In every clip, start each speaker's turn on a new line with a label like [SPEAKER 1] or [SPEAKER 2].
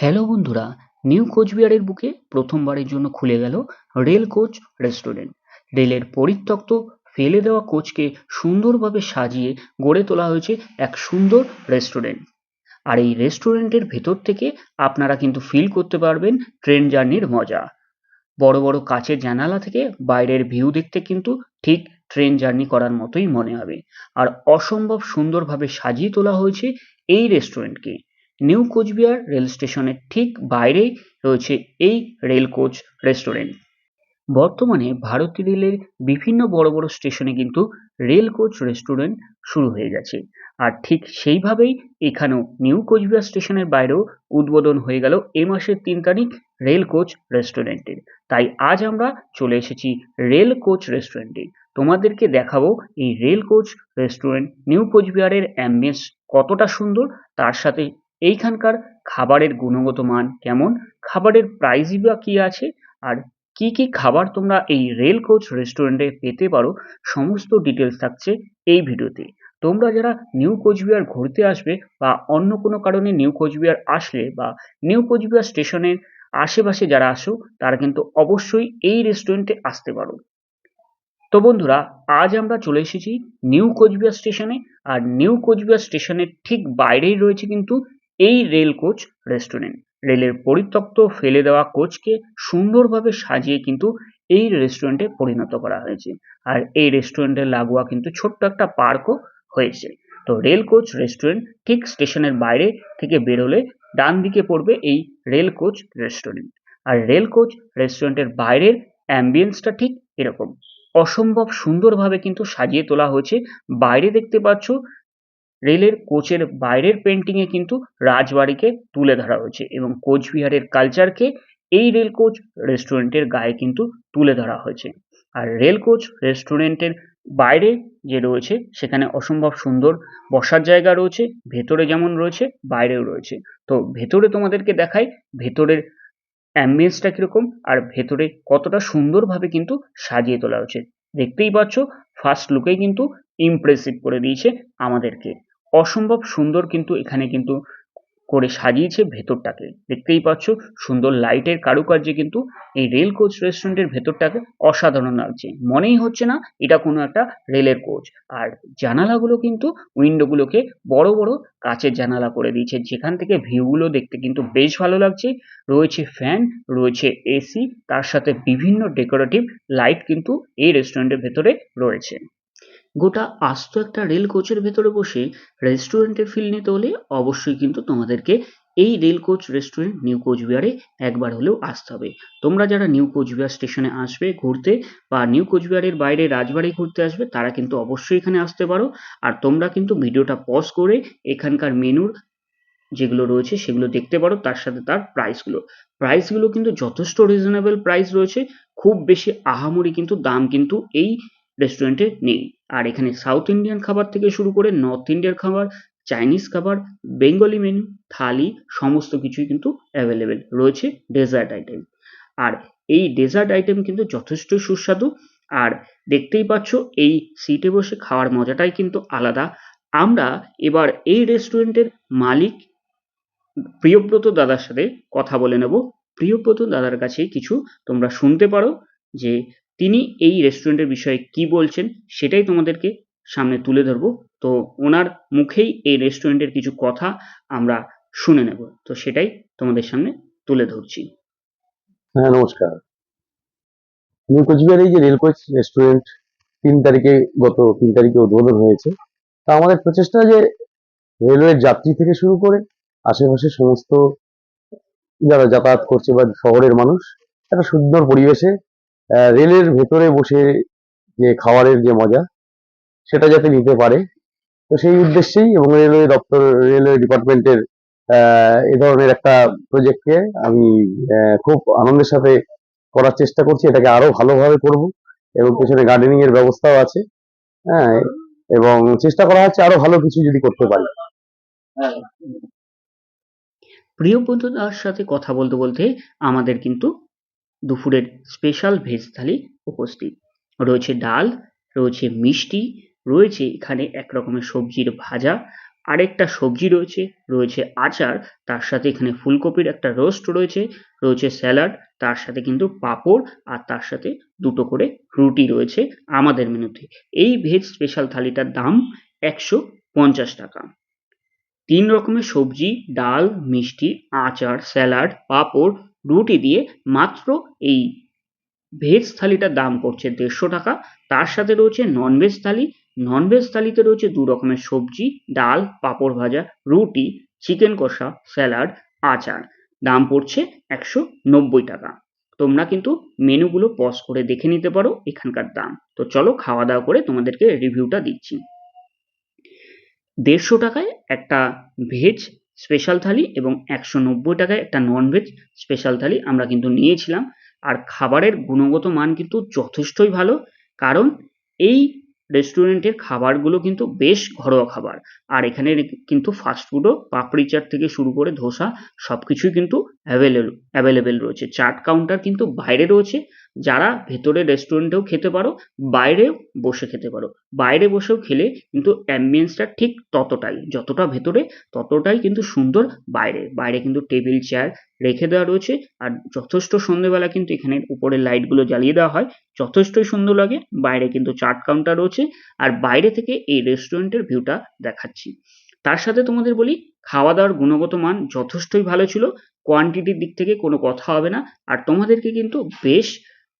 [SPEAKER 1] Hello বন্ধুরা new কোচবিহারের বুকে প্রথমবারের জন্য খুলে গেল রেল কোচ রেস্টুরেন্ট রেলের পরিত্যক্ত, ফেলে দেওয়া কোচকে সুন্দরভাবে সাজিয়ে গড়ে তোলা হয়েছে এক সুন্দর রেস্টুরেন্ট আর এই রেস্টুরেন্টের ভেতর থেকে আপনারা কিন্তু ফিল করতে পারবেন ট্রেন জার্নির মজা। বড় বড় কাচের জানালা থেকে বাইরের ভিউ দেখতে কিন্তু ঠিক ট্রেন জার্নি করার মতোই মনে হবে। আর অসম্ভব সুন্দরভাবে সাজিয়ে তোলা হয়েছে এই রেস্টুরেন্টকে নিউ কোচবিহার রেল স্টেশনের ঠিক বাইরেই রয়েছে এই রেল কোচ রেস্টুরেন্ট। বর্তমানে ভারতীয় রেলের বিভিন্ন বড় বড় স্টেশনে কিন্তু রেল কোচ রেস্টুরেন্ট শুরু হয়ে গেছে। আর ঠিক সেইভাবেই এখানেও নিউ কোচবিহার স্টেশনের বাইরেও উদ্বোধন হয়ে গেল এ মাসের তিন তারিখ রেল কোচ রেস্টুরেন্টের। তাই আজ আমরা চলে এসেছি রেল কোচ রেস্টুরেন্টে। তোমাদেরকে দেখাবো এই রেল কোচ রেস্টুরেন্ট নিউ কোচবিহারের অ্যাম্বিয়েন্স কতটা সুন্দর, তার সাথে এইখানকার খাবারের গুণগত মান কেমন? খাবারের প্রাইসই বা কী আছে? আর কি কি খাবার তোমরা এই রেল কোচ রেস্টুরেন্টে পেতে পারো? সমস্ত ডিটেলস থাকছে এই ভিডিওতে। তোমরা যারা নিউ কোচবিহার ঘুরতে আসবে বা অন্য কোনো কারণে নিউ কোচবিহার আসলে বা নিউ কোচবিহার স্টেশনের আশেপাশে যারা আসো, তারা কিন্তু অবশ্যই এই রেস্টুরেন্টে আসতে পারো। তো বন্ধুরা, আজ আমরা চলে এসেছি নিউ কোচবিহার স্টেশনে। আর নিউ কোচবিহার স্টেশনের ঠিক বাইরেই রয়েছে কিন্তু এই রেল কোচ রেস্টুরেন্ট রেলের পরিত্যক্ত ফেলে দেওয়া কোচকে সুন্দরভাবে সাজিয়ে কিন্তু এই রেস্টুরেন্টে পরিণত করা হয়েছে। আর এই রেস্টুরেন্টের লাগোয়া কিন্তু ছোট্ট একটা পার্কও হয়েছে। তো রেল কোচ রেস্টুরেন্ট ঠিক স্টেশনের বাইরে থেকে বেরোলে ডান দিকে পড়বে এই রেল কোচ রেস্টুরেন্ট আর রেল কোচ রেস্টুরেন্টের বাইরের অ্যাম্বিয়েন্সটা ঠিক এরকম। অসম্ভব সুন্দরভাবে কিন্তু সাজিয়ে তোলা হয়েছে। বাইরে দেখতে পাচ্ছ রেলের কোচের বাইরের পেন্টিংয়ে কিন্তু রাজবাড়িকে তুলে ধরা হয়েছে এবং কোচবিহারের কালচারকে এই রেল কোচ রেস্টুরেন্টের গায়ে কিন্তু তুলে ধরা হয়েছে। আর রেল কোচ রেস্টুরেন্টের বাইরে যে রয়েছে, সেখানে অসম্ভব সুন্দর বসার জায়গা রয়েছে, ভেতরে যেমন রয়েছে, বাইরেও রয়েছে। তো ভেতরে তোমাদেরকে দেখাই, ভেতরের অ্যাম্বিয়েন্সটা কীরকম আর ভেতরে কতটা সুন্দরভাবে কিন্তু সাজিয়ে তোলা হয়েছে। দেখতেই পাচ্ছ ফার্স্ট লুকেই কিন্তু ইমপ্রেসিভ করে দিয়েছে আমাদেরকে। অসম্ভব সুন্দর কিন্তু এখানে কিন্তু করে সাজিয়েছে ভেতরটাকে। দেখতেই পাচ্ছ, সুন্দর লাইটের কারুকার্যে কিন্তু এই রেল কোচ রেস্টুরেন্টের ভেতরটাকে অসাধারণ লাগছে। মনেই হচ্ছে না এটা কোনো একটা রেলের কোচ আর জানালাগুলো কিন্তু উইন্ডোগুলোকে বড় বড় কাচের জানালা করে দিয়েছে। যেখান থেকে ভিউগুলো দেখতে কিন্তু বেশ ভালো লাগছে। রয়েছে ফ্যান রয়েছে এসি তার সাথে বিভিন্ন ডেকোরেটিভ লাইট কিন্তু এই রেস্টুরেন্টের ভেতরে রয়েছে। গোটা আস্ত একটা রেল কোচের ভেতরে বসে রেস্টুরেন্টের ফিল নিতে হলে অবশ্যই কিন্তু তোমাদেরকে এই রেল কোচ রেস্টুরেন্ট নিউ কোচবিহারে একবার হলেও আসতে হবে। তোমরা যারা নিউ কোচবিহার স্টেশনে আসবে ঘুরতে বা নিউ কোচবিহারের বাইরে রাজবাড়ি ঘুরতে আসবে, তারা কিন্তু অবশ্যই এখানে আসতে পারো। আর তোমরা কিন্তু ভিডিওটা পজ করে এখানকার মেনুর যেগুলো রয়েছে সেগুলো দেখতে পারো, তার সাথে তার প্রাইসগুলো প্রাইসগুলো কিন্তু যথেষ্ট রিজনেবল প্রাইস রয়েছে। খুব বেশি আহামরি কিন্তু দাম কিন্তু এই রেস্টুরেন্টে নেই। আর এখানে সাউথ ইন্ডিয়ান খাবার থেকে শুরু করে নর্থ ইন্ডিয়ার খাবার চাইনিজ খাবার বেঙ্গলি মেনু থালি, সমস্ত কিছুই কিন্তু অ্যাভেলেবেল রয়েছে ডেজার্ট আইটেম আর এই ডেজার্ট আইটেম কিন্তু যথেষ্ট সুস্বাদু। আর দেখতেই পাচ্ছ, এই সিটে বসে খাওয়ার মজাটাই কিন্তু আলাদা। আমরা এবার এই রেস্টুরেন্টের মালিক প্রিয়ব্রত দাদার সাথে কথা বলে নেব। প্রিয়ব্রত দাদার কাছে কিছু তোমরা শুনতে পারো যে তিনি এই রেস্টুরেন্টের বিষয়ে কি বলছেন সেটাই তোমাদেরকে সামনে তুলে ধরবো। তো ওনার মুখেই এই রেস্টুরেন্টের কিছু কথা আমরা শুনে নেব। তো সেটাই তোমাদের সামনে তুলে ধরছি।
[SPEAKER 2] হ্যাঁ নমস্কার। নিউ কোচবিহার যে রেল কোচ রেস্টুরেন্ট তিন তারিখে, গত তিন তারিখে উদ্বোধন হয়েছে, তা আমাদের প্রচেষ্টা যে রেলওয়ের যাত্রী থেকে শুরু করে আশেপাশে সমস্ত যারা যাতায়াত করছে বা শহরের মানুষ, একটা সুন্দর পরিবেশে রেলের ভেতরে বসে যে খাবারের যে মজা, সেটা যাতে নিতে পারে। তো সেই উদ্দেশ্যেই এবং রেলওয়ে দপ্তর, রেলওয়ে ডিপার্টমেন্টের এ ধরনের একটা প্রজেক্টকে আমি খুব আনন্দের সাথে করার চেষ্টা করছি। এটাকে আরও ভালোভাবে করব এবং পেছনে গার্ডেনিং এর ব্যবস্থাও আছে। হ্যাঁ এবং চেষ্টা করা হচ্ছে আরও ভালো কিছু যদি করতে পারি।
[SPEAKER 1] প্রিয় বন্ধুদের সাথে কথা বলতে বলতে আমাদের কিন্তু দুপুরের স্পেশাল ভেজ থালি উপস্থিত। রয়েছে ডাল, রয়েছে মিষ্টি, রয়েছে এখানে এক রকমের সবজির ভাজা, আরেকটা সবজি রয়েছে রয়েছে আচার, তার সাথে এখানে ফুলকপির একটা রোস্ট রয়েছে রয়েছে স্যালাড তার সাথে কিন্তু পাঁপড়, আর তার সাথে দুটো করে রুটি রয়েছে আমাদের মেনুতে। এই ভেজ স্পেশাল থালিটার দাম একশো পঞ্চাশ টাকা। তিন রকমের সবজি, ডাল, মিষ্টি, আচার স্যালাড পাঁপড় রুটি দিয়ে মাত্র এই ভেজ থালিটার দাম পড়ছে দেড়শো টাকা। তার সাথে রয়েছে ননভেজ থালি। ননভেজ থালিতে রয়েছে দু রকমের সবজি, ডাল, পাঁপড় ভাজা, রুটি চিকেন কষা স্যালাড আচার। দাম পড়ছে একশো নব্বই টাকা। তোমরা কিন্তু মেনুগুলো পজ করে দেখে নিতে পারো এখানকার দাম। তো চলো খাওয়া দাওয়া করে তোমাদেরকে রিভিউটা দিচ্ছি। দেড়শো টাকায় একটা ভেজ স্পেশাল থালি এবং একশো নব্বই টাকায় একটা ননভেজ স্পেশাল থালি আমরা কিন্তু নিয়েছিলাম। আর খাবারের গুণগত মান কিন্তু যথেষ্টই ভালো, কারণ এই রেস্টুরেন্টের খাবারগুলো কিন্তু বেশ ঘরোয়া খাবার। আর এখানে কিন্তু ফাস্টফুডও পাপড়ি চাট থেকে শুরু করে ধোসা সব কিছুই কিন্তু অ্যাভেলেবল অ্যাভেলেবেল রয়েছে। চাট কাউন্টার কিন্তু বাইরে রয়েছে। যারা ভেতরে রেস্টুরেন্টেও খেতে পারো, বাইরেও বসে খেতে পারো। বাইরে বসেও খেলে কিন্তু অ্যাম্বিয়েন্সটা ঠিক ততটাই, যতটা ভেতরে ততটাই কিন্তু সুন্দর বাইরে। বাইরে কিন্তু টেবিল চেয়ার রেখে দেওয়া রয়েছে আর যথেষ্ট সন্ধেবেলা কিন্তু এখানে উপরের লাইটগুলো জ্বালিয়ে দেওয়া হয়। যথেষ্টই সুন্দর লাগে, বাইরে কিন্তু চাট কাউন্টার রয়েছে আর বাইরে থেকে এই রেস্টুরেন্টের ভিউটা দেখাচ্ছি। তার সাথে তোমাদের বলি খাওয়া দাওয়ার গুণগত মান যথেষ্টই ভালো ছিল কোয়ান্টিটির দিক থেকে কোনো কথা হবে না। আর তোমাদেরকে কিন্তু বেশ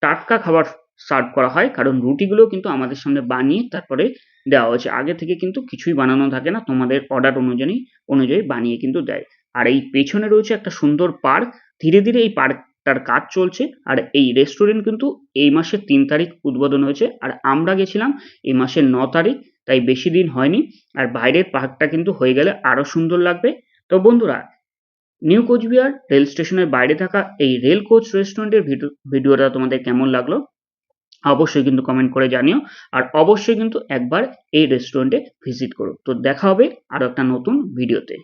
[SPEAKER 1] টাটকা খাবার সার্ভ করা হয়, কারণ রুটিগুলো কিন্তু আমাদের সামনে বানিয়ে তারপরে দেওয়া হয়েছে। আগে থেকে কিন্তু কিছুই বানানো থাকে না, তোমাদের অর্ডার অনুযায়ী অনুযায়ী বানিয়ে কিন্তু দেয়। আর এই পেছনে রয়েছে একটা সুন্দর পার্ক ধীরে ধীরে এই পার্কটার কাজ চলছে। আর এই রেস্টুরেন্ট কিন্তু এই মাসের তিন তারিখ উদ্বোধন হয়েছে। আর আমরা গেছিলাম এই মাসের ন তারিখ, তাই বেশি দিন হয়নি। আর বাইরের পার্কটা কিন্তু হয়ে গেলে আরও সুন্দর লাগবে। তো বন্ধুরা নিউ কোচবিহার রেল স্টেশনের বাইরে থাকা এই রেল কোচ রেস্টুরেন্টের ভিডিওটা তোমাদের কেমন লাগল? অবশ্যই কিন্তু কমেন্ট করে জানিও। আর অবশ্যই কিন্তু একবার এই রেস্টুরেন্টে ভিজিট করো। তো দেখা হবে আরও একটা নতুন ভিডিওতে